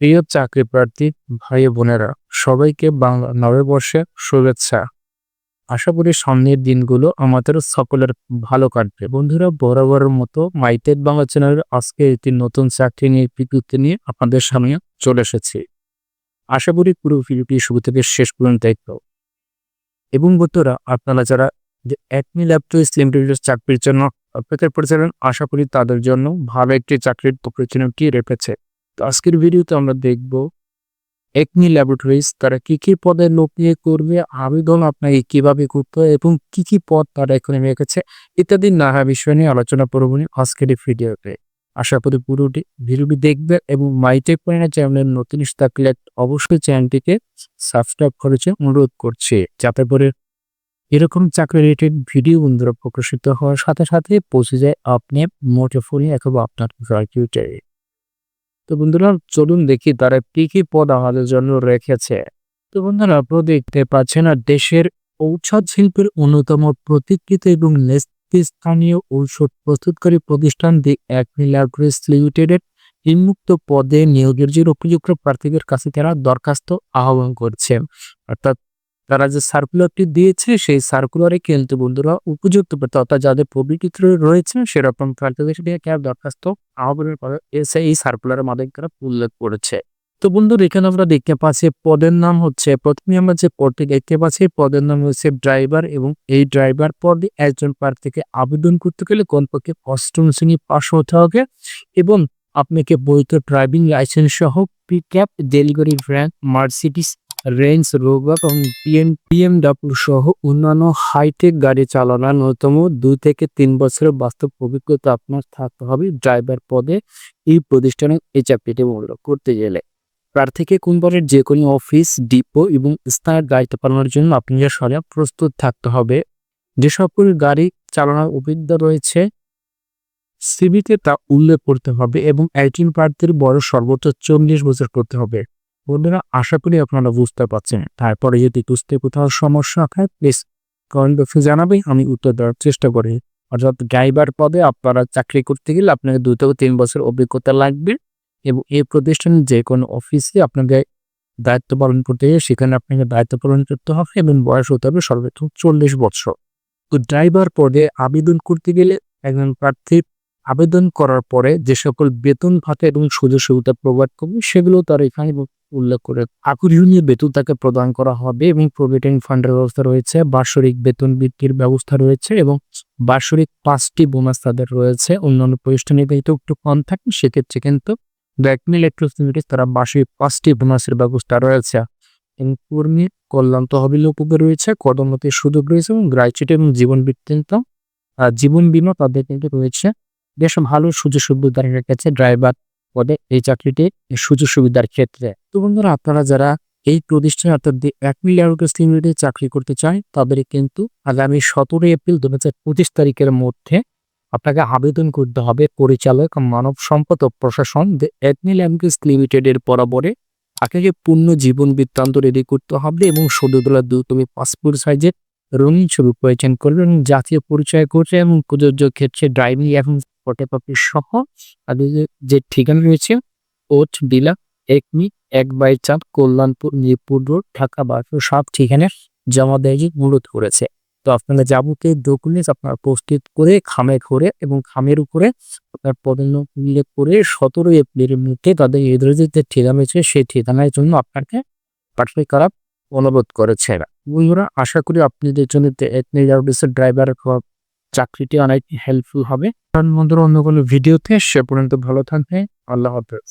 প্রিয় চাকরি প্রার্থী, ভাই বোনেরা, সবাইকে বাংলা নববর্ষে শুভেচ্ছা। আশা করি সামনের দিনগুলো আমাদের সকলের ভালো কাটবে। বন্ধুরা, বরাবরের মতো মাইটেড বাংলা চ্যানেলের আজকে একটি নতুন চাকরি নিয়ে বিজ্ঞপ্তি নিয়ে আপনাদের সামনে চলে এসেছি। আশা করি পুরো ভিডিওটি শুরু থেকে শেষ পর্যন্ত দেখব এবং বন্ধুরা, আপনারা যারা যে অ্যাডমি ল্যাপটপস লিমিটেডের চাকরির জন্য অপেক্ষা করেছিলেন, আশা করি তাদের জন্য ভালো একটি চাকরির অপরচুনিটি রেখেছে তো আজকের ভিডিওতে আমরা দেখব একনি ল্যাবরেটরিজ তারা কি কি পদে লোক নিয়ে করবে, আবেদন আপনাকে কীভাবে করতে হয় এবং কি কি পদ তারা এখানে রেখেছে ইত্যাদি নানা বিষয় নিয়ে আলোচনা করব আজকের এই ভিডিওতে। আশা করি পুরোটি ভিডিওটি দেখবে এবং মাইটেক পয়েন্টের চ্যানেলের নতুন থাকলে অবশ্যই চ্যানেলটিকে সাবস্ক্রাইব করেছে অনুরোধ করছে। যাতে করে এরকম চাকরি রিলেটেড ভিডিও বন্ধুরা প্রকাশিত হওয়ার সাথে সাথে পৌঁছে যায় আপনি মোটে ফোনে অথবা আপনার কম্পিউটারে। তো বন্ধুরা, চলুন দেখি তারা কি কি পদ আমাদের জন্য রেখেছে। তো বন্ধুরা, আপনারা দেখতে পাচ্ছেন আর দেশের ঔষধ শিল্পের অন্যতম প্রতিকৃত এবং স্থানীয় ঔষধ প্রস্তুতকারী প্রতিষ্ঠান দি অ্যাকনি ল্যাবরেটরিজ লিমিটেডের নিম্মুক্ত পদে নিয়োগের যে উপযুক্ত প্রার্থীদের কাছে তারা দরখাস্ত আহ্বান করছে। অর্থাৎ তারা যে সার্কুলারটি দিয়েছে, সেই সার্কুলারে কিন্তু বন্ধুরা উপযুক্ত। অর্থাৎ যাদের প্রবৃত্তি রয়েছে, সেরকম ক্যাব দরখাস্ত আহ্বানের পরে এসে এই সার্কুলারের মাধ্যমে উল্লেখ করেছে। তো বন্ধুরা, এখানে আমরা দেখতে পাচ্ছি পদের নাম হচ্ছে, প্রথমে আমরা যে পদটি দেখতে পাচ্ছি পদের নাম হচ্ছে ড্রাইভার এবং এই ড্রাইভার পদে একজন প্রার্থীকে আবেদন করতে গেলে কমপক্ষে অষ্টম শ্রেণি পাশ হতে হবে এবং আপনাকে বৈধ ড্রাইভিং লাইসেন্স সহ pick up delivery van Mercedes Range Robock এবং পিএম পিএমডাব্লিউ সহ অন্যান্য হাইটেক গাড়ি চালানোর ন্যূনতম দুই থেকে তিন বছরের বাস্তব অভিজ্ঞতা আপনার থাকতে হবে ড্রাইভার পদে এই প্রতিষ্ঠানে এই চাকরিটি মূল্য করতে গেলে। প্রার্থীকে কোম্পানির যে কোনো অফিস, ডিপো এবং স্থানের দায়িত্ব পালনের জন্য আপনি সরে প্রস্তুত থাকতে হবে। যে সকল গাড়ি চালানোর অভিজ্ঞতা রয়েছে সিবিতে তা উল্লেখ করতে হবে এবং একজন প্রার্থীর বয়স সর্বোচ্চ চল্লিশ বছর করতে হবে। বন্ধুরা, আশা করি আপনারা বুঝতে পারছেন। তারপরে যদি বুঝতে কোথাও সমস্যা হয় প্লিজ কমেন্ট বক্সে জানাবে আমি উত্তর দেওয়ার চেষ্টা করি। অর্থাৎ ড্রাইভার পদে আপনারা চাকরি করতে গেলে আপনাকে দুই থেকে তিন বছর অভিজ্ঞতা লাগবে এবং এই প্রতিষ্ঠানে যে কোনো অফিসে আপনাকে দায়িত্ব পালন করতে গেলে সেখানে আপনাকে দায়িত্ব পালন করতে হবে এবং বয়স হতে হবে সর্বোচ্চ চল্লিশ বছর। তো ড্রাইভার পদে আবেদন করতে গেলে একজন প্রার্থীর আবেদন করার পরে যে সকল বেতন ভাতা এবং সুযোগ সুবিধা প্রোভাইড করবে, সেগুলো তার এখানে উল্লেখ করে আকর্ষণীয় বেতন তাকে প্রদান করা হবে এবং প্রভিডেন্ট ফান্ডের ব্যবস্থা রয়েছে বার্ষিক বেতন বৃদ্ধির ব্যবস্থা রয়েছে এবং বার্ষিক পাঁচটি বোনাস তাদের রয়েছে। অন্যান্য প্রতিষ্ঠানে কিন্তু একটু কম থাকে, সেক্ষেত্রে কিন্তু ব্যাকমিল ইলেকট্রোসিমিটিস তারা বার্ষিক পাঁচটি বোনাসের ব্যবস্থা রয়েছে। এবং কর্মী কল্যাণ তহবিল উপরে রয়েছে কদমতির সুযোগ রয়েছে এবং গ্রাইচিট এবং জীবন বৃত্তান্ত জীবন বিমা তাদের কিন্তু রয়েছে। বেশ ভালো সুযোগ সুবিধা রেখেছে ড্রাইভার পদে এই চাকরিটি সুযোগ সুবিধার ক্ষেত্রে। তো বন্ধুরা, আপনারা যারা এই প্রতিষ্ঠানে অর্থাৎ এক মিলিয়ন লিমিটেডে চাকরি করতে চায় তাদের কিন্তু আগামী সতেরোই এপ্রিল দু হাজার পঁচিশ তারিখের মধ্যে আপনাকে আবেদন করতে হবে পরিচালক, মানব সম্পদ ও প্রশাসন একমিল অ্যামকেস লিমিটেডের বরাবরে আপনাকে পূর্ণ জীবন বৃত্তান্ত রেডি করতে হবে এবং সদুদলা তুমি পাসপোর্ট সাইজের রঙিন ছবি প্রয়োজন করবে এবং জাতীয় পরিচয় করছে এবং প্রযোজ্য ক্ষেত্রে ড্রাইভিং এবং ফটোকপি সহ তাদের যে ঠিকানা রয়েছে ওট ডিলা একমি, এক বাই চাঁদ কল্যাণপুর, মিরপুর রোড, ঢাকা বারোশো সব ঠিকানা জমা দেয় অনুরোধ করেছে। তো আপনারা যাবতীয় ডকুমেন্টস আপনার প্রস্তুত করে খামে করে এবং খামের উপরে আপনার পদন্য উল্লেখ করে সতেরো এপ্রিলের মধ্যে তাদের এদের যে ঠিকানা রয়েছে, সেই ঠিকানার জন্য আপনাকে পাঠাই করা অনুরোধ করেছে। বন্ধুরা, আশা করি আপনাদের জন্য ড্রাইভার চাকরিটি অনেক হেল্পফুল হবে। বন্ধুরা অন্য কোনো ভিডিওতে সে পর্যন্ত ভালো থাকবে আল্লাহ হাফেজ।